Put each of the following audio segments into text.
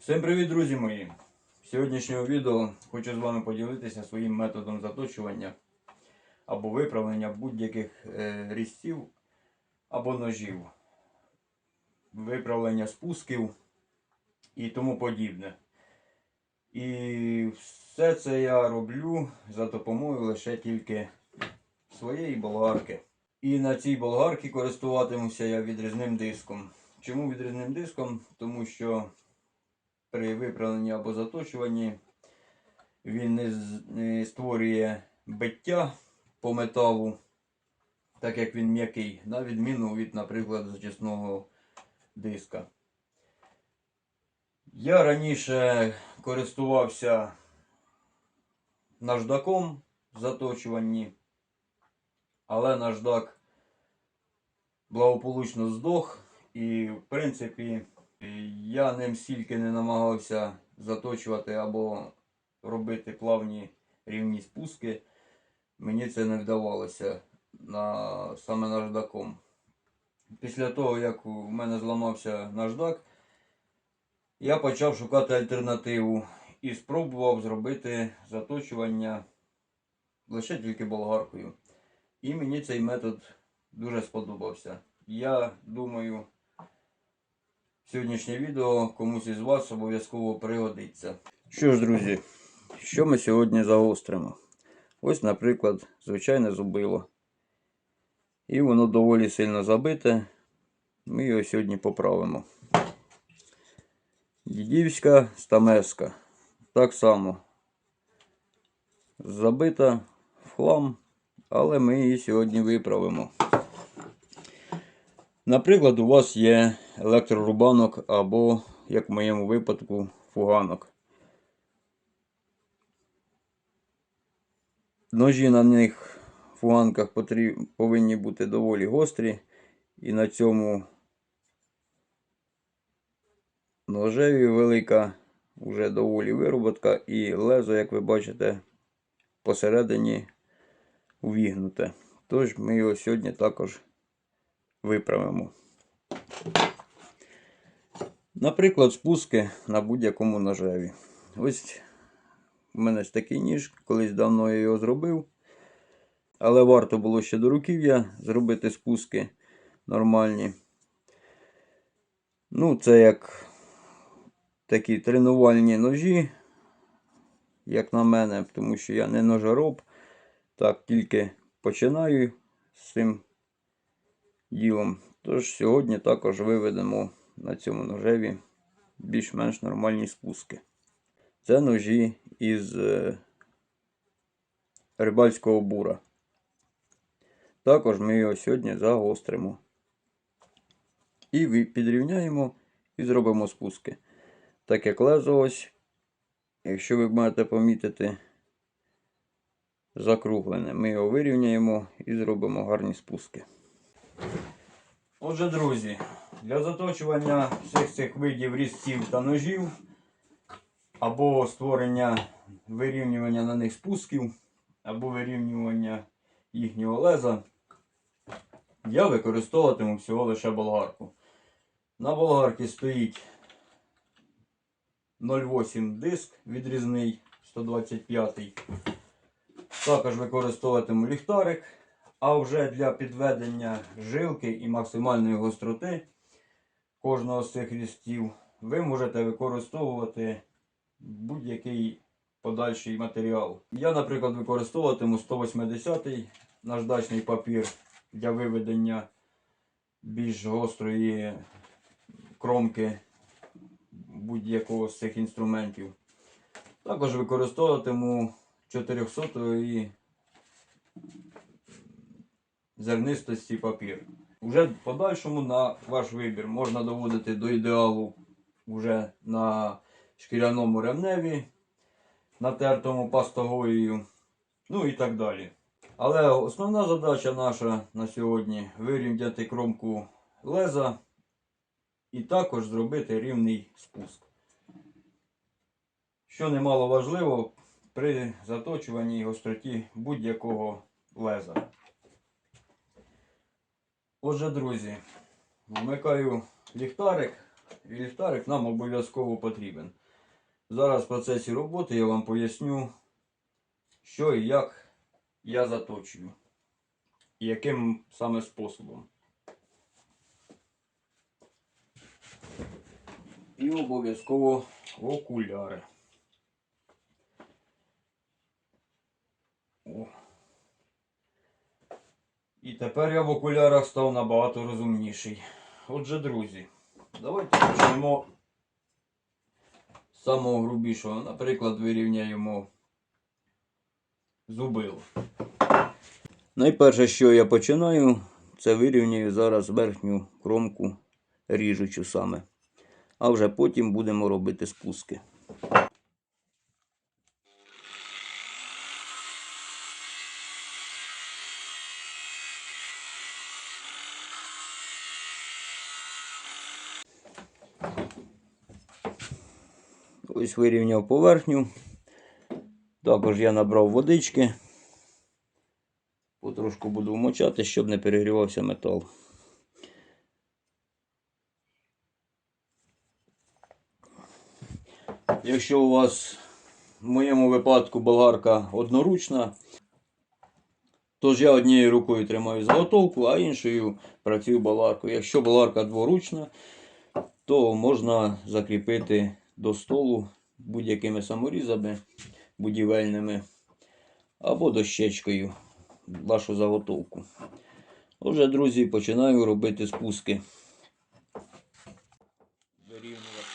Всім привіт, друзі мої! В сьогоднішнього відео хочу з вами поділитися своїм методом заточування або виправлення будь-яких е, різців або ножів, виправлення спусків і тому подібне. І все це я роблю за допомогою лише тільки своєї болгарки. І на цій болгарці користуватимуся я відрізним диском. Чому відрізним диском? Тому що при виправленні або заточуванні він не, створює биття по металу, так як він м'який, на відміну від, наприклад, зачисного диска. Я раніше користувався наждаком в заточуванні, але наждак благополучно здох і, в принципі, я ним стільки не намагався заточувати або робити плавні рівні спуски. Мені це не вдавалося на, саме наждаком. Після того, як у мене зламався наждак, я почав шукати альтернативу і спробував зробити заточування лише тільки болгаркою. І мені цей метод дуже сподобався. Я думаю, Сьогоднішнє відео комусь із вас обов'язково пригодиться. Що ж, друзі, що ми сьогодні загостримо? Ось, наприклад, звичайне зубило. І воно доволі сильно забите. Ми його сьогодні поправимо. Дідівська стамеска. Так само. Забита в хлам, але ми її сьогодні виправимо. Наприклад, у вас є електрорубанок або, як в моєму випадку, фуганок. Ножі на них фуганках повинні бути доволі гострі. І на цьому ножеві велика вже доволі вироботка. І лезо, як ви бачите, посередині увігнуте. Тож ми його сьогодні також виправимо. Наприклад, спуски на будь-якому ножеві. Ось у мене ж такий ніж, колись давно я його зробив. Але варто було ще до руків'я зробити спуски нормальні. Ну, це як такі тренувальні ножі, як на мене, тому що я не ножороб. Так, тільки починаю з цим ділом. Тож сьогодні також виведемо на цьому ножеві більш-менш нормальні спуски. Це ножі із е, рибальського бура. Також ми його сьогодні загостримо. І підрівняємо і зробимо спуски. Так як лезо ось, якщо ви маєте помітити, закруглене. Ми його вирівняємо і зробимо гарні спуски. Отже, друзі, для заточування всіх цих видів різців та ножів або створення вирівнювання на них спусків, або вирівнювання їхнього леза, я використовуватиму всього лише болгарку. На болгарці стоїть 0,8 диск відрізний 125. Також використовуватиму ліхтарик. А вже для підведення жилки і максимальної гостроти кожного з цих різців ви можете використовувати будь-який подальший матеріал. Я, наприклад, використовуватиму 180-й наждачний папір для виведення більш гострої кромки будь-якого з цих інструментів. Також використовуватиму 400 і зернистості папір. Уже в подальшому на ваш вибір можна доводити до ідеалу вже на шкіряному ремневі, натертому пастогоєю, ну і так далі. Але основна задача наша на сьогодні вирівняти кромку леза і також зробити рівний спуск. Що немало важливо при заточуванні гостроті будь-якого леза. Отже, друзі, вмикаю ліхтарик І ліхтарик нам обов'язково потрібен. Зараз в процесі роботи я вам поясню, що і як я заточую. І яким саме способом. І обов'язково окуляри. О. І тепер я в окулярах став набагато розумніший. Отже, друзі, давайте почнемо з самого грубішого. Наприклад, вирівняємо зубило. Найперше, що я починаю, це вирівнюю зараз верхню кромку ріжучу саме. А вже потім будемо робити спуски. Ось вирівняв поверхню. Також я набрав водички. Потрошку буду вмочати, щоб не перегрівався метал. Якщо у вас в моєму випадку болгарка одноручна, тож я однією рукою тримаю заготовку, а іншою працюю болгаркою. Якщо болгарка дворучна, то можна закріпити до столу будь-якими саморізами будівельними або дощечкою вашу заготовку. Отже, друзі, починаю робити спуски. Вирівнювати.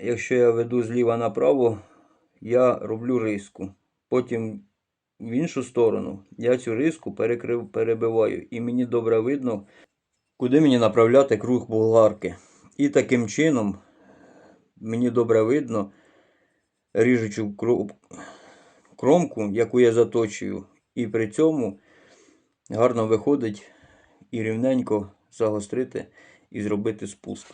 Якщо я веду зліва направо, я роблю риску. Потім в іншу сторону я цю риску перекрив, перебиваю. І мені добре видно, куди мені направляти круг болгарки. І таким чином мені добре видно ріжучу кромку, яку я заточую. І при цьому гарно виходить і рівненько загострити і зробити спуск.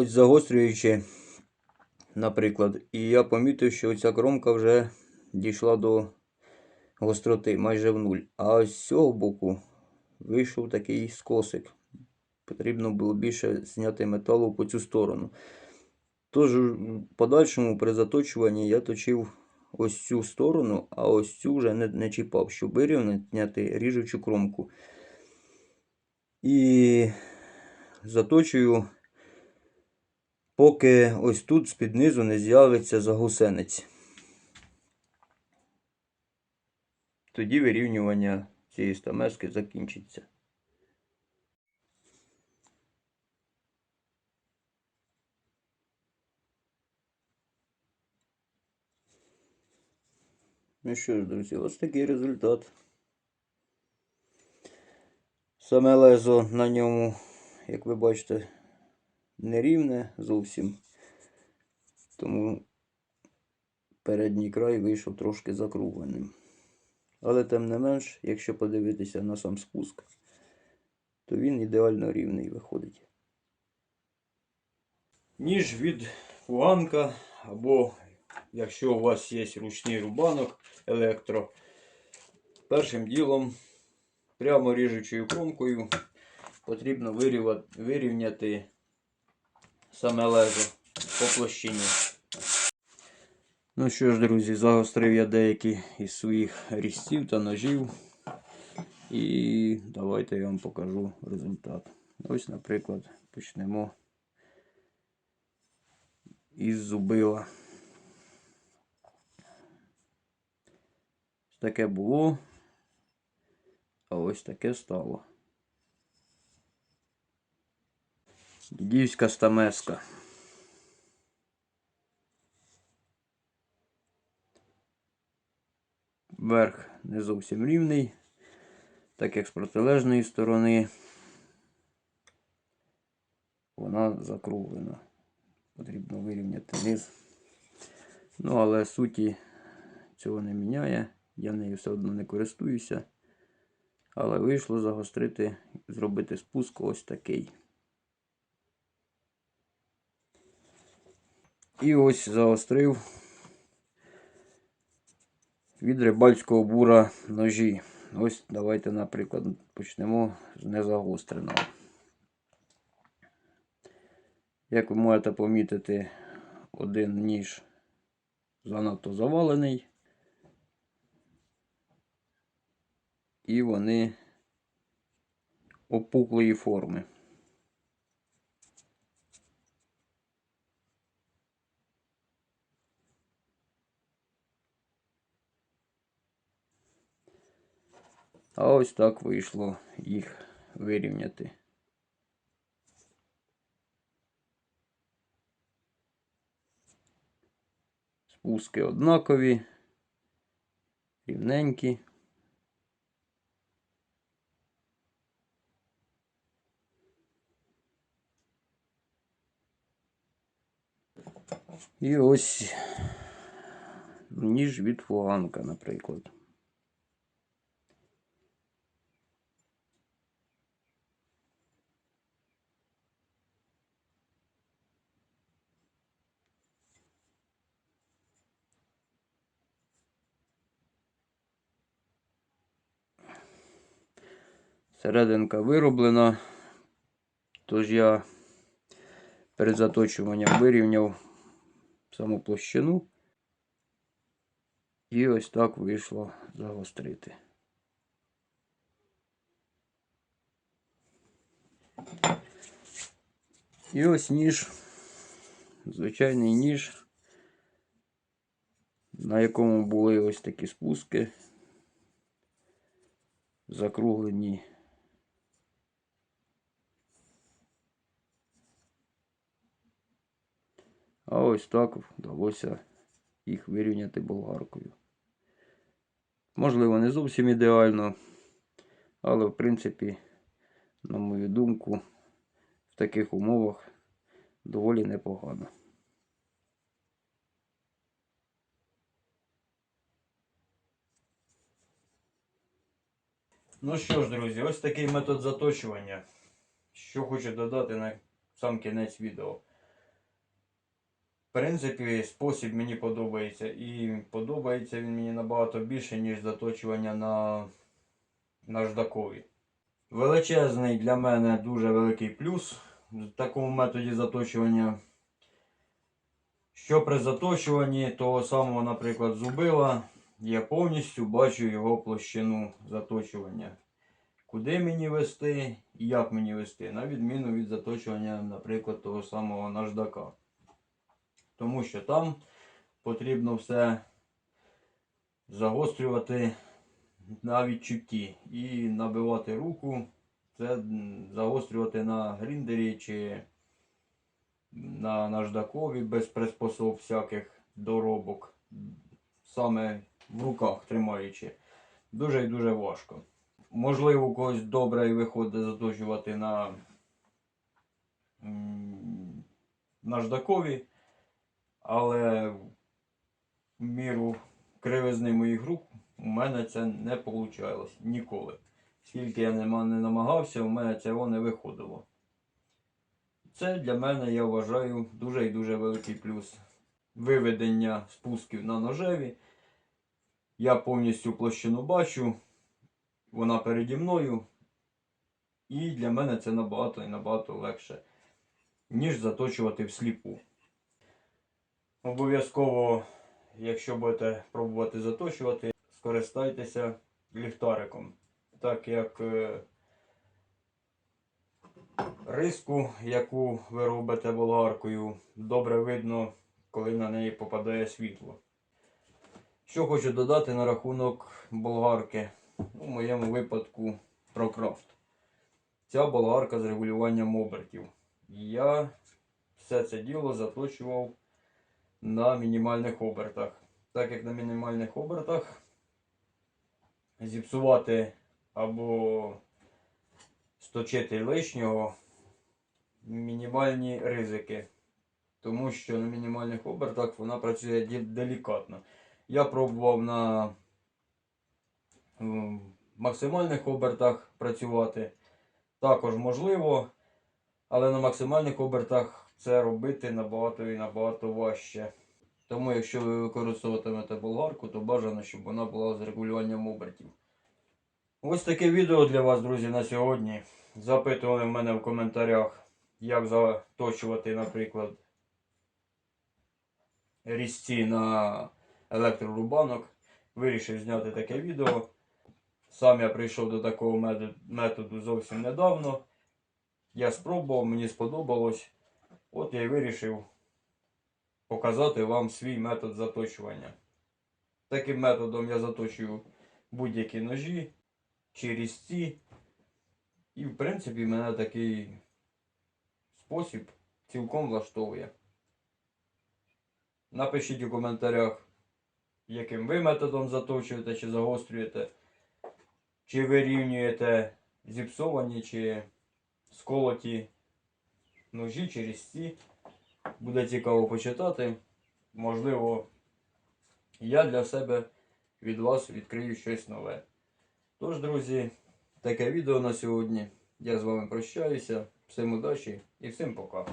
Ось загострюючи, наприклад, і я помітив, що ця кромка вже дійшла до гостроти майже в нуль. А з цього боку вийшов такий скосик. Потрібно було більше зняти металу по цю сторону. Тож, в подальшому при заточуванні я точив ось цю сторону, а ось цю вже не, не чіпав, щоб вирівняти ріжучу кромку. І заточую поки ось тут з-під низу не з'явиться загусенець. Тоді вирівнювання цієї стамески закінчиться. Ну що ж, друзі, ось такий результат. Саме лезо на ньому, як ви бачите, нерівне зовсім. Тому передній край вийшов трошки закругленим. Але тим не менш, якщо подивитися на сам спуск, то він ідеально рівний виходить. Ніж від фуганка, або якщо у вас є ручний рубанок електро, першим ділом прямо ріжучою кромкою потрібно вирівняти саме лезо по площині. Ну що ж, друзі, загострив я деякі із своїх різців та ножів. І давайте я вам покажу результат. Ось, наприклад, почнемо із зубила. Ось таке було, а ось таке стало. Дідівська стамеска. Верх не зовсім рівний, так як з протилежної сторони вона закруглена. Потрібно вирівняти низ. Ну, але суті цього не міняє. Я нею все одно не користуюся. Але вийшло загострити, зробити спуск ось такий. І ось загострив від рибальського бура ножі. Ось давайте, наприклад, почнемо з незагостреного. Як ви можете помітити, один ніж занадто завалений. І вони опуклої форми. А ось так вийшло їх вирівняти. Спуски однакові, рівненькі. І ось ніж від фуганка, наприклад. Серединка вироблена, тож я перед заточуванням вирівняв саму площину. І ось так вийшло загострити. І ось ніж, звичайний ніж, на якому були ось такі спуски, закруглені. А ось так вдалося їх вирівняти болгаркою. Можливо, не зовсім ідеально, але в принципі, на мою думку, в таких умовах доволі непогано. Ну що ж, друзі, ось такий метод заточування. Що хочу додати на сам кінець відео. Принципі, спосіб мені подобається. І подобається він мені набагато більше, ніж заточування на наждакові. Величезний для мене дуже великий плюс в такому методі заточування. Що при заточуванні того самого, наприклад, зубила, я повністю бачу його площину заточування. Куди мені вести і як мені вести, на відміну від заточування, наприклад, того самого наждака. Тому що там потрібно все загострювати на відчутті і набивати руку. Це загострювати на гріндері чи на наждакові без приспособ всяких доробок. Саме в руках тримаючи. Дуже і дуже важко. Можливо, у когось добре і виходить заточувати на наждакові, але в міру кривизни моїх рук у мене це не вийшло ніколи. Скільки я не, намагався, у мене цього не виходило. Це для мене, я вважаю, дуже і дуже великий плюс. Виведення спусків на ножеві. Я повністю площину бачу, вона переді мною. І для мене це набагато і набагато легше, ніж заточувати всліпу. Обов'язково, якщо будете пробувати заточувати, скористайтеся ліхтариком. Так як е, риску, яку ви робите болгаркою, добре видно, коли на неї попадає світло. Що хочу додати на рахунок болгарки. У моєму випадку ProCraft. Ця болгарка з регулюванням обертів. Я все це діло заточував на мінімальних обертах. Так як на мінімальних обертах зіпсувати або сточити лишнього мінімальні ризики. Тому що на мінімальних обертах вона працює делікатно. Я пробував на максимальних обертах працювати. Також можливо, але на максимальних обертах це робити набагато і набагато важче. Тому, якщо ви використовуватимете болгарку, то бажано, щоб вона була з регулюванням обертів. Ось таке відео для вас, друзі, на сьогодні. Запитували в мене в коментарях, як заточувати, наприклад, різці на електрорубанок. Вирішив зняти таке відео. Сам я прийшов до такого методу зовсім недавно. Я спробував, мені сподобалось. От я й вирішив показати вам свій метод заточування. Таким методом я заточую будь-які ножі чи різці. І в принципі мене такий спосіб цілком влаштовує. Напишіть у коментарях, яким ви методом заточуєте чи загострюєте, чи вирівнюєте зіпсовані чи сколоті ножі через ці. Буде цікаво почитати. Можливо, я для себе від вас відкрию щось нове. Тож, друзі, таке відео на сьогодні. Я з вами прощаюся. Всім удачі і всім пока.